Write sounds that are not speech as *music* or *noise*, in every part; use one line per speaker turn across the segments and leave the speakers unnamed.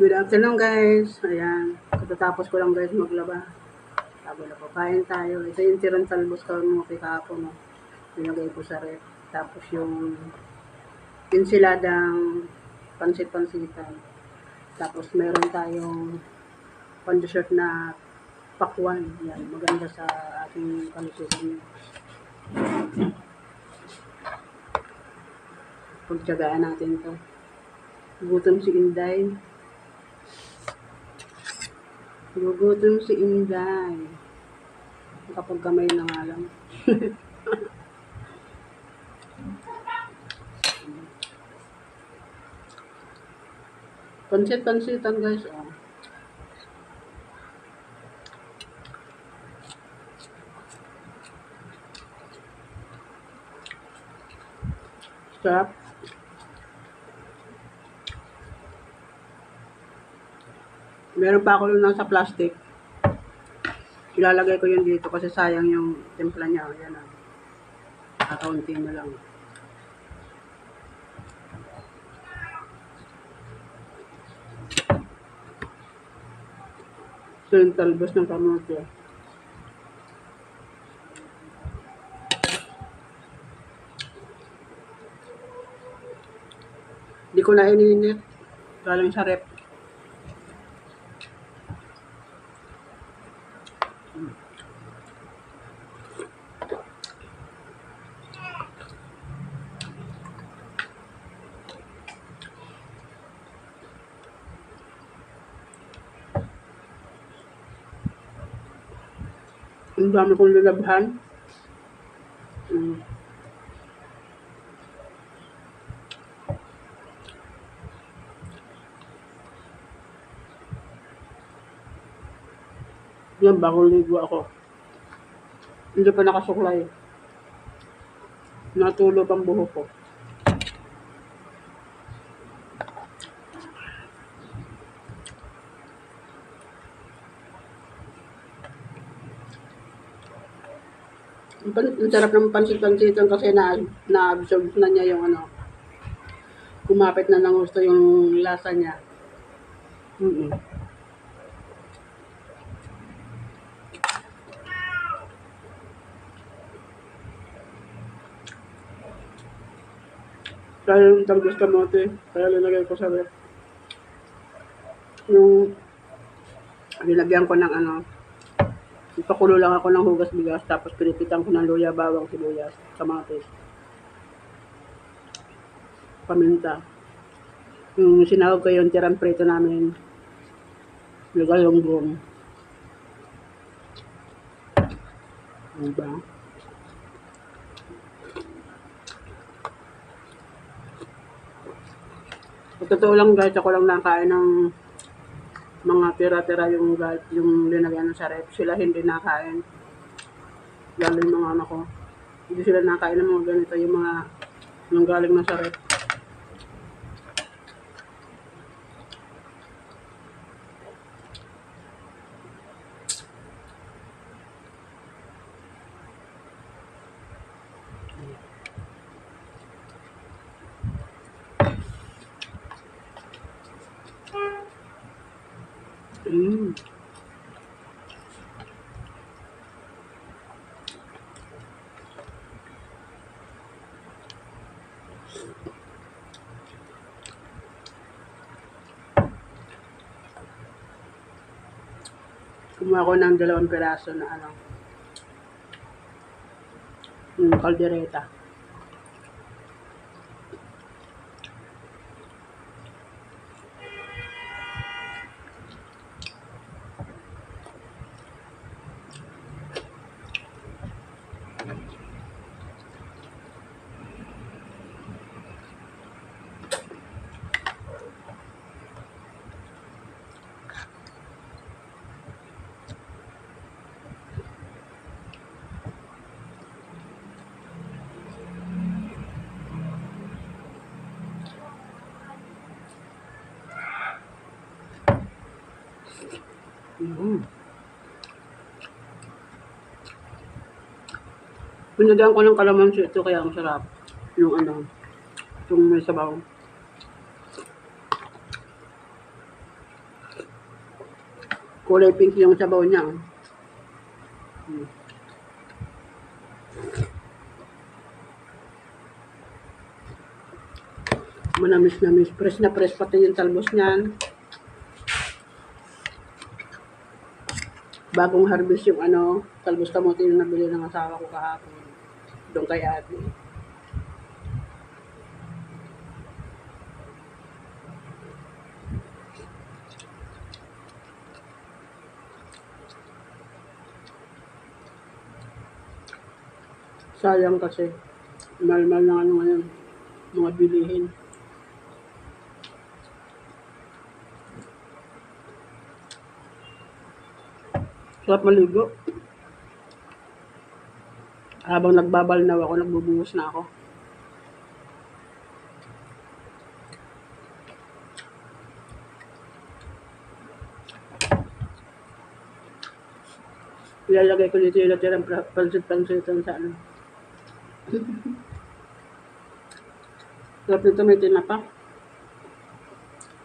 Good afternoon guys. Ayan. Katatapos ko lang guys maglaba. Sabi na po, kain tayo. Ito yung tirang talbos ko mo kay kahapon. No? Nilagay ko sa rep. Tapos yung insiladang pansit-pansitan. Tapos meron tayong pan-dessert na pakwan. Yan, maganda sa ating kalusugan. Pagtsagaan natin to. Gutom si Inday. Gugutom si Inday. Kapag kamay na nga lang. *laughs* Pansit-pansitan guys. Oh. Sarap. Meron pa ako nun nasa plastic. Ilalagay ko yun dito kasi sayang yung timpla niya. Yan ah. Kakaunti na lang. Ito yung talbos ng kamote. Di ko na ininit. Galing sa rep. Ang dami kong lilabhan. Mm. Yan, bagong ligo ako. Hindi pa nakasuklay. Natulog ang buhok ko. Ang, sarap ng pansit-pansitan kasi na na-absorb na niya yung ano. Kumapit na ng gusto yung lasa niya. Mm Kaya yung talbos kamote, kaya linagay ko sa rep. Yung nilagyan ko ng ano, ipakulo lang ako ng hugas bigas, tapos pinipitan ko ng luya, bawang, sibuyas, kamatis, paminta. Yung sinawag ko yung tirang prito namin, yung galunggong. Diba? Sa totoo lang guys, ako lang nakain ng mga tira-tira yung, yung linagyan sa rep. Sila hindi nakain. Lalo yung mga anak ko. Hindi sila nakain ng mga ganito, yung mga yung galing na sa rep. Mm. Kumuha ko ng dalawang piraso na ano. Yung kaldereta. Mm. Pinagyan ko ng kalamansi ito kaya ang sarap. Yung ano, yung may sabaw. Kulay pink yung sabaw niya. oh. Hmm. Manamis namis. Press na press pati yung talbos niyan. Bagong harvest yung ano, talbos kamote yung nabili ng asawa ko kahapon. Doon kay ate. Sayang kasi. Mahal-mahal na ano ngayon. Mga bilihin. Sarap maligo. Habang nagbabalnaw ako, nagbubuhos na ako. Ilalagay ko dito yung natirang pansit-pansitan sa ano. *laughs* Sarap nito may tinapa.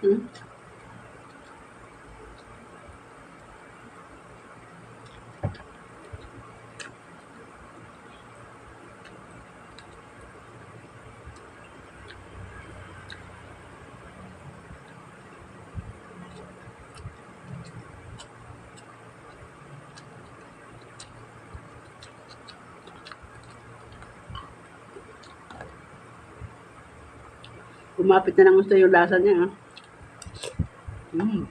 Hmm? Kumapit na ng gusto yung lasa niya. ah. Mm.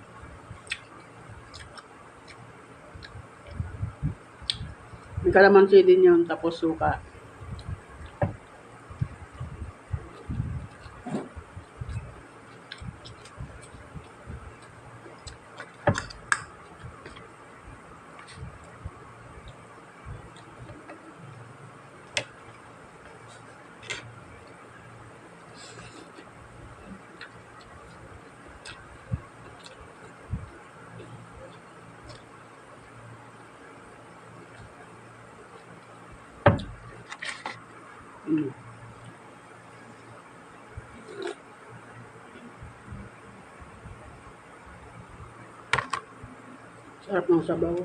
May kalamansi din yun, tapos suka. Mm. Sarap ng sabaw.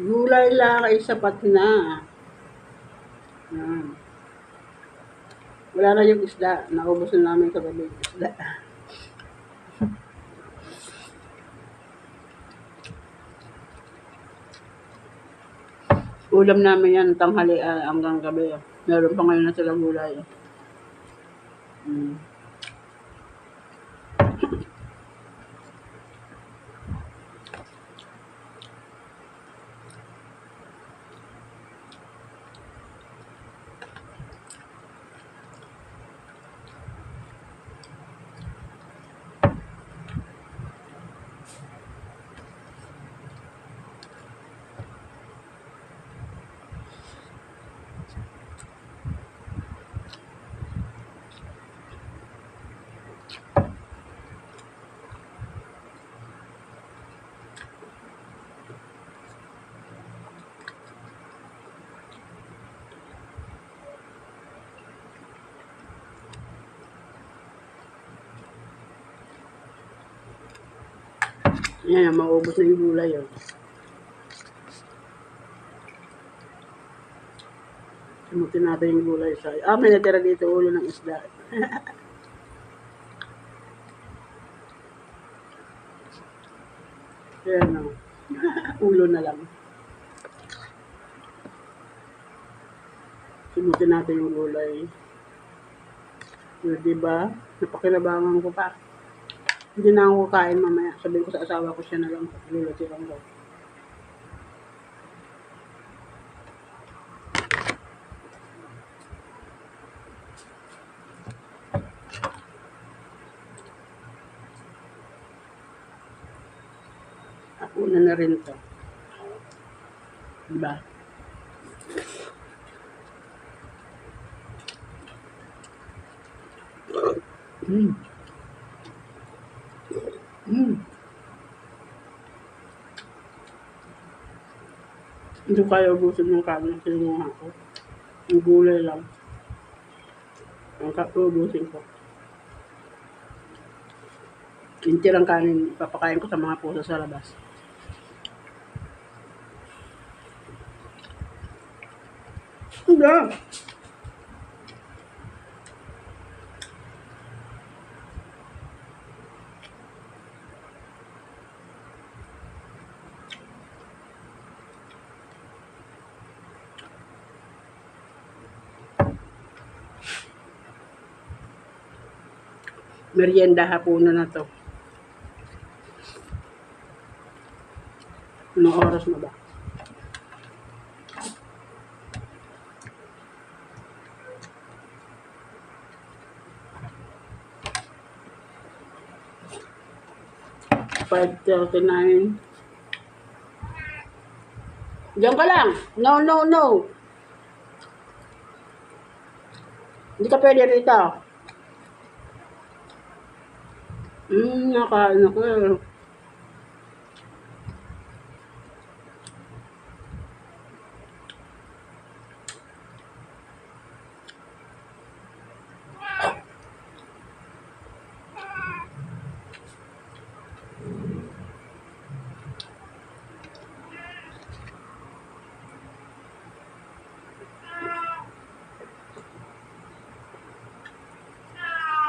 Gulay lang ay sapat na. Yan. Wala na yung isda. Naubos na namin kagabi yung isda. Ulam namin yan tanghali ah, hanggang gabi. Meron pa ngayon na silang gulay. Mm. Yan, maubos na yung gulay. Oh. Simutin natin yung gulay sa... Ah, may natira dito ulo ng isda. *laughs* Ayan o. *laughs* ulo na lang. Simutin natin yung gulay. Yun, diba? Napakinabangan ko pa. Hindi na ako kain mamaya. Sabihin ko sa asawa ko siya na lang. Lulutiran ko. una na na rin to. Diba? Mm. Hindi ko kaya ubusin yung kanin na sinuha ko. Yung gulay lang. Ang kakaubusin ko. Yung tirang kanin, papakain ko sa mga pusa sa labas. Hindi. Merienda hapunan na to. Anong oras na ba? Five thirty-nine. Diyan ka lang. No, no, no. Hindi ka pwede rito. Hmm, nakain ako eh.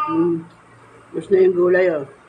Hmm. Gusto na yung gulay oh.